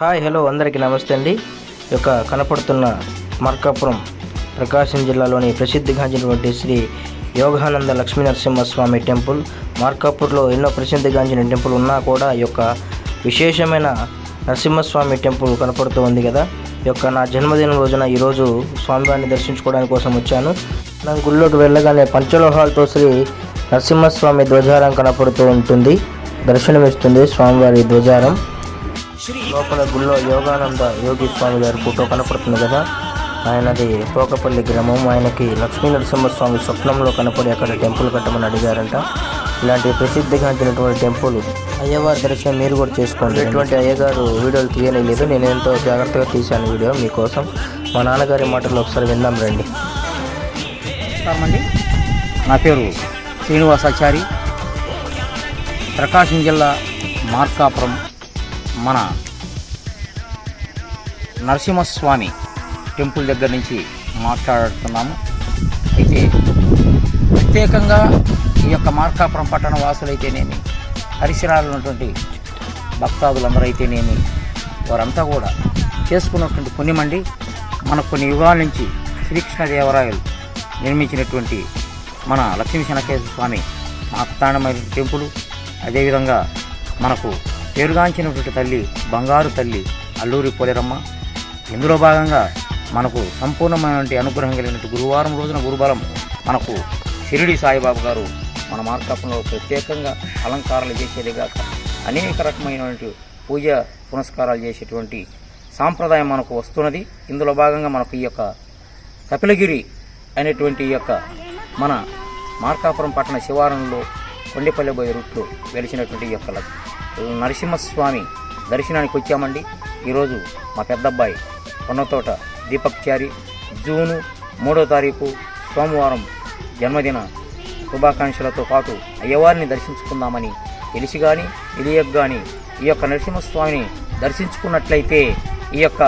Hi hello అందరికీ నమస్తే అండి. ఈ యొక్క కనపడుతున్న మార్కాపురం ప్రకాశం జిల్లాలోని ప్రసిద్ధిగాంచినటువంటి శ్రీ యోగానంద లక్ష్మీ నరసింహస్వామి టెంపుల్ మార్కాపూర్లో ఎన్నో ప్రసిద్ధిగాంచిన టెంపుల్ ఉన్నా కూడా ఈ యొక్క విశేషమైన నరసింహస్వామి టెంపుల్ కనపడుతూ ఉంది కదా. ఈ యొక్క నా జన్మదినం రోజున ఈరోజు స్వామివారిని దర్శించుకోవడానికి కోసం వచ్చాను. నా గుళ్ళోకి వెళ్ళగానే పంచలోహాలతో శ్రీ నరసింహస్వామి ధ్వజారం కనపడుతూ ఉంటుంది. దర్శనమిస్తుంది స్వామివారి ధ్వజారం. లోపల గుళ్ళో యోగానంద యోగి స్వామి గారి ఫోటో కనపడుతుంది కదా? ఆయనది తోకపల్లి గ్రామం. ఆయనకి లక్ష్మీ నరసింహస్వామి స్వప్నంలో కనపడి అక్కడ టెంపుల్ కట్టమని అడిగారంట. ఇలాంటి ప్రసిద్ధిగాంచినటువంటి టెంపుల్ అయ్యవారి దర్శనం మీరు కూడా చేసుకోండి. ఎటువంటి అయ్యగారు వీడియోలు తీయలేదు. నేను ఎంతో జాగ్రత్తగా తీశాను వీడియో మీకోసం. మా నాన్నగారి మాటలు ఒకసారి విందాం రండి. నా పేరు శ్రీనివాసాచారి. ప్రకాశం జిల్లా మార్కాపురం మన నరసింహస్వామి టెంపుల్ దగ్గర నుంచి మాట్లాడుతున్నాము. అయితే ప్రత్యేకంగా ఈ యొక్క మార్కాపురం పట్టణ వాసులైతేనేమి పరిసరాలు ఉన్నటువంటి భక్తాదులందరూ అయితేనేమి వారంతా కూడా చేసుకున్నటువంటి పుణ్యమండి. మనకు కొన్ని యుగాల నుంచి శ్రీకృష్ణదేవరాయలు నిర్మించినటువంటి మన లక్ష్మీ శనకేశ్వర స్వామి ఆస్థానమైన టెంపుల్. అదేవిధంగా మనకు పేరుగాంచినటువంటి తల్లి బంగారు తల్లి అల్లూరి పోలేరమ్మ. ఇందులో భాగంగా మనకు సంపూర్ణమైనటువంటి అనుగ్రహం కలిగినట్టు గురువారం రోజున గురుబలం మనకు షిరిడి సాయిబాబు గారు మన మార్కాపంలో ప్రత్యేకంగా అలంకారాలు చేసేదే కాక అనేక రకమైనటువంటి పూజ పునస్కారాలు చేసేటువంటి సాంప్రదాయం మనకు వస్తున్నది. ఇందులో భాగంగా మనకు ఈ యొక్క కపిలగిరి అనేటువంటి ఈ యొక్క మన మార్కాపురం పట్టణ శివారంలో కొండపల్లిబోయే రూట్లో వెలిసినటువంటి ఈ యొక్క నరసింహస్వామి దర్శనానికి వచ్చామండి. ఈరోజు మా పెద్దబ్బాయి కొన్నతోట దీపక్ చారి జూను మూడో తారీఖు సోమవారం జన్మదిన శుభాకాంక్షలతో పాటు అయ్యవారిని దర్శించుకుందామని తెలిసి కానీ తెలియక కానీ ఈ యొక్క నరసింహస్వామిని దర్శించుకున్నట్లయితే ఈ యొక్క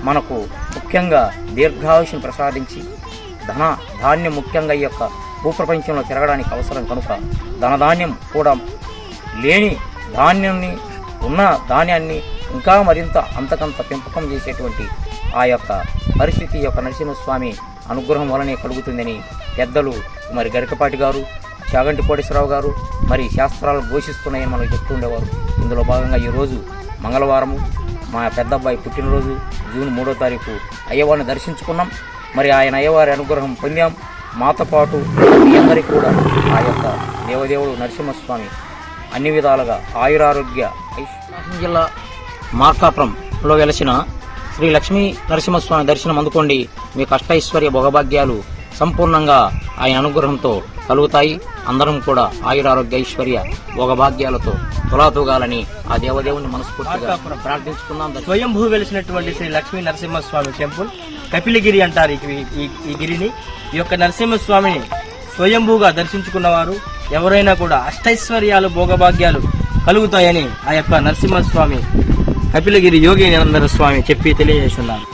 మనకు ముఖ్యంగా దీర్ఘాయుషుని ప్రసాదించి ధన ధాన్యం ముఖ్యంగా ఈ యొక్క భూప్రపంచంలో తిరగడానికి అవసరం కనుక ధనధాన్యం కూడా లేని ధాన్యాన్ని ఉన్న ధాన్యాన్ని ఇంకా మరింత అంతకంత పెంపకం చేసేటువంటి ఆ యొక్క పరిస్థితి యొక్క నరసింహస్వామి అనుగ్రహం వలనే కలుగుతుందని పెద్దలు మరి గరికపాటి గారు చాగంటి కోటేశ్వరరావు గారు మరి శాస్త్రాలు ఘోషిస్తున్నాయని మనకు చెప్తుండేవారు. ఇందులో భాగంగా ఈరోజు మంగళవారము మా పెద్దబ్బాయి పుట్టినరోజు జూన్ మూడో తారీఖు అయ్యవారిని దర్శించుకున్నాం. మరి ఆయన అయ్యవారి అనుగ్రహం పొందాం. మాతో పాటు మీ అందరికీ కూడా ఆ యొక్క దేవదేవుడు నరసింహస్వామి అన్ని విధాలుగా ఆయురారోగ్య జిల్లా మార్కాపురంలో వెలసిన శ్రీ లక్ష్మీ నరసింహస్వామి దర్శనం అందుకోండి. మీ కష్టైశ్వర్య భోగభాగ్యాలు సంపూర్ణంగా ఆయన అనుగ్రహంతో కలుగుతాయి. అందరం కూడా ఆయురారోగ్య ఐశ్వర్య భోగభాగ్యాలతో తులాతూగాలని ఆ దేవదేవుని మనస్ఫూర్తిగా ప్రార్థించుకుందాం. స్వయంభూ వెలిసినటువంటి శ్రీ లక్ష్మీ నరసింహస్వామి టెంపుల్ కపిలగిరి అంటారు ఈ గిరిని. ఈ యొక్క నరసింహస్వామిని స్వయంభూగా దర్శించుకున్నవారు ఎవరైనా కూడా అష్టైశ్వర్యాలు భోగభాగ్యాలు కలుగుతాయని ఆ యొక్క నరసింహస్వామి కపిలగిరి యోగి నిరందర స్వామి చెప్పి తెలియజేస్తున్నారు